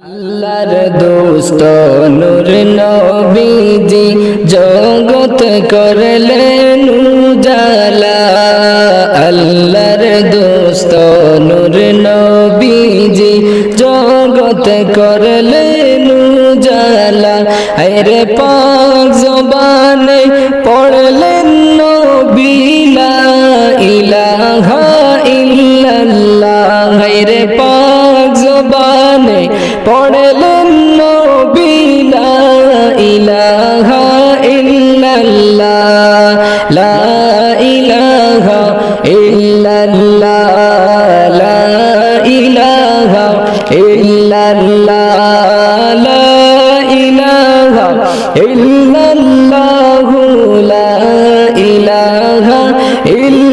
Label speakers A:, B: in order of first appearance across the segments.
A: আল্লাহর দোস্ত নূর নবীজি জগত করলেন উজালা আল্লাহর দোস্ত নূর নবীজি জগত করলেন উজালা আরে পাক জবানে পড়লেন নবীলা ইলাহা ইল্লাল্লাহ। রে পাক জবানে পড়লেন নবীলা ইলাহা ইল্লাল্লাহ, লা ইলাহা ইল্লাল্লাহ, লা ইলাহা ইল্লাল্লাহ, লা ইলাহা ইল্লাল্লাহ, লা ইলাহা ইল্লাল্লাহ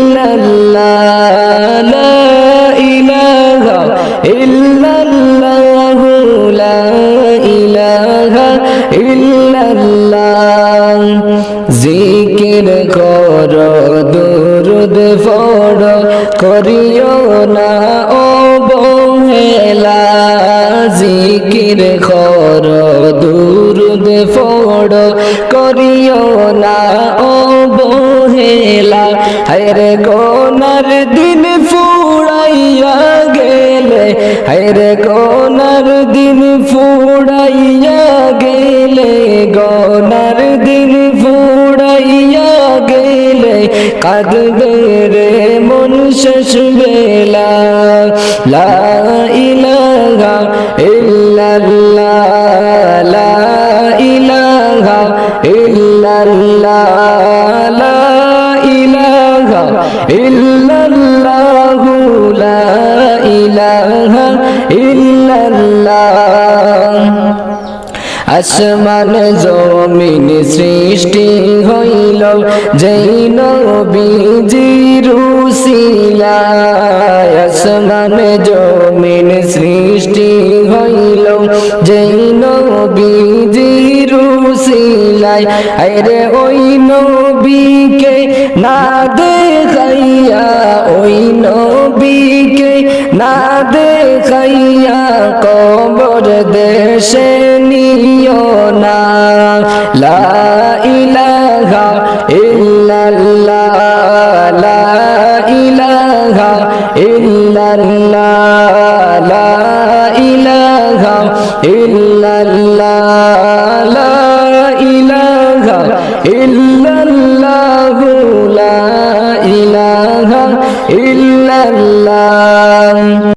A: কর, দুরুদ পড়, করিও না অবহেলা জিকির কর দুরুদ পড়, করিও না অবহেলা হরে কোনার দিন ফুড়াইয়া গেলে হরে কোনার দিন ফুড়াইয়া গেলে, গনার দিন কাঁদবে রে মন শেষ বেলা। লা ইলাহা ইল্লাল্লাহ, লা ইলাহা ইল্লাল্লাহ, লা ইলাহা ইল্লাল্লাহ লা ইলাহা ইল্লাল্লাহ। আসমান জমিন সৃষ্টি হইল, যেই নবীজির উসিলায় আসমান জমিন সৃষ্টি হইল, যেই নবীজির উসিলায় আরে ওই নবীকে না দেখাইয়া ওই নবীকে না দেখাইয়া কবর দেশে নিও না। লা ইলাহা ইল্লাল্লাহ লা ইলাহা ইল্লাল্লাহ, লা ইলাহা ইল্লাল্লাহ, লা ইলাহা ইল্লাল্লাহ, লা ইলাহা ইল্লাল্লাহ।